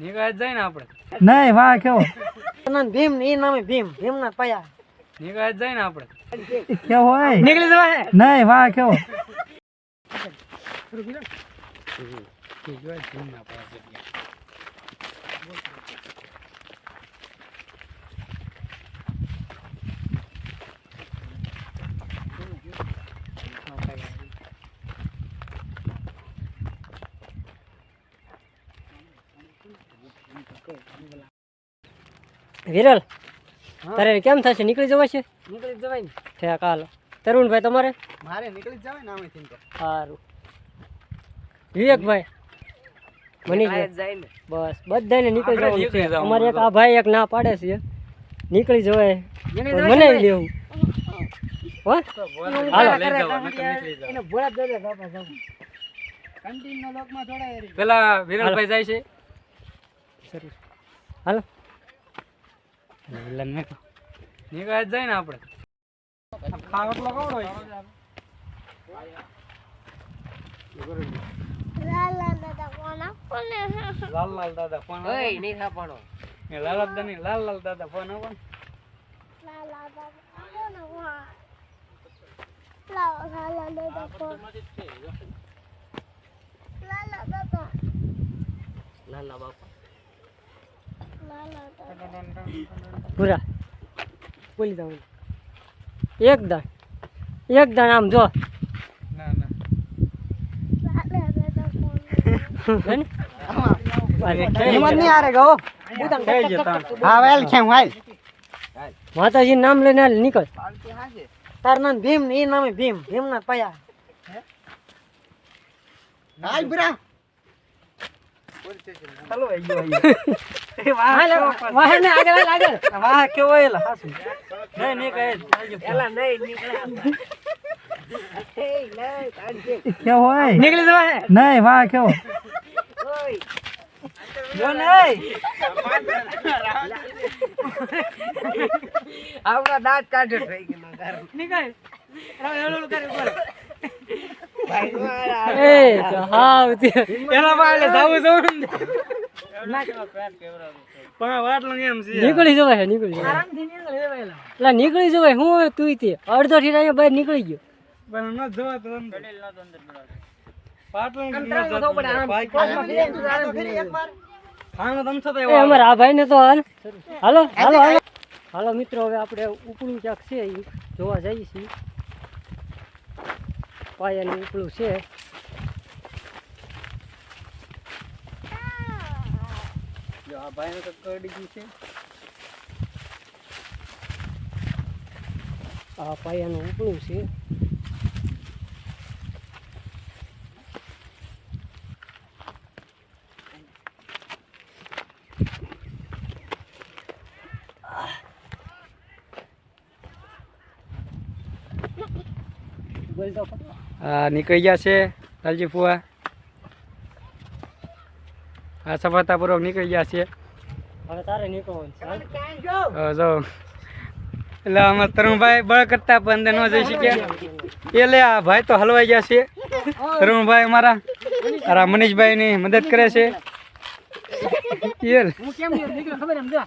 નીકળે જાય ને આપણે. નહીં વાહ કેવો? ભીમ એ નામે ભીમ. ભીમ ના પાયા નીકળે જાય ને આપણે. કેવો હોય? નીકળી જવા નહીં વાહ કેવો? વિરલ તારે કેમ થશે? નીકળી જવા છે? નીકળી જવાય ને. ઠેક હાલો. તરુણભાઈ તમારે? મારે નીકળી જવાય ને આમેથી તો. સારું. વિવેકભાઈ મનીષભાઈ. જાય બસ બધાને નીકળી જવાનું છે. અમારે એક આ ભાઈ એક ના પાડે છે. નીકળી જવાય. નીકળી લેવું. મનાવી ને લેવું હો હાલો. લઈ મેકો નીકળી દાદા બાપા પેલા જાય છે હાલો નીકળે જાય ને આપણે ખાવટલો કોણ હોય લાલ લાલ દાદા ફોન ઓય નહીં થાપાણો. એ લાલ દાદા નહીં લાલ લાલ દાદા ફોન આપો ને. લાલા બાપા પૂરા બોલી જાવ એક દાણ એક દાણ આમ જો ના ના બોલી ને? એક દણ. એક દણ આમ જો. માતાજી નામ લઈને હાલ નીકળ. તાર નામ ભીમ ને એ નામે ભીમ. ભીમ ના પયા હાલ બરા ચાલો આઈ ગયો, આઈ ગયો. હાલ, વાહ ને આગળ આગળ વાહ કેવો એલા હાસુ. નહીં નહીં કહે એલા નહીં નીકળે કેવો હોય? નીકળી જવા નહીં વાહ કેવો? જો નહીં. આપણા દાંત કાઢ્યો થઈ ગયો નીકળ. એલો કરે ઉપર એ તો. હા એના પાડે જાવું જવું નીકળી જવાય છે, નીકળી જવાય. એટલે જવાય હું હવે તું તે અડધો થી અહીંયા બહાર નીકળી ગયો. પણ ન જવા તો અંદર અમારે આ ભાઈ ને તો હાલ. હાલો હાલો હાલો. હાલો મિત્રો હવે આપણે ઉપલું ક્યાંક છે જોવા જઈએ છીએ. પાયાનું ઉપલું છે. જો આ ભાઈને તો કરડી ગયું છે. આ પાયાનું ઉપડું છે. નીકળી ગયા છે લાલજી ફુવા. આ સફળતાપૂર્વક નીકળી ગયા છે હવે તારે નીકળવાનું જો. એટલે આમાં તરુણભાઈ બળ કરતા પણ અંદર ન જઈ શક્યા. એ લે આ ભાઈ તો હલવાઈ ગયા છે તરુણભાઈ અમારા અરા મનીષભાઈ ની મદદ કરે છે. એ હું કેમ નીકળ્યો ખબર એમ જો.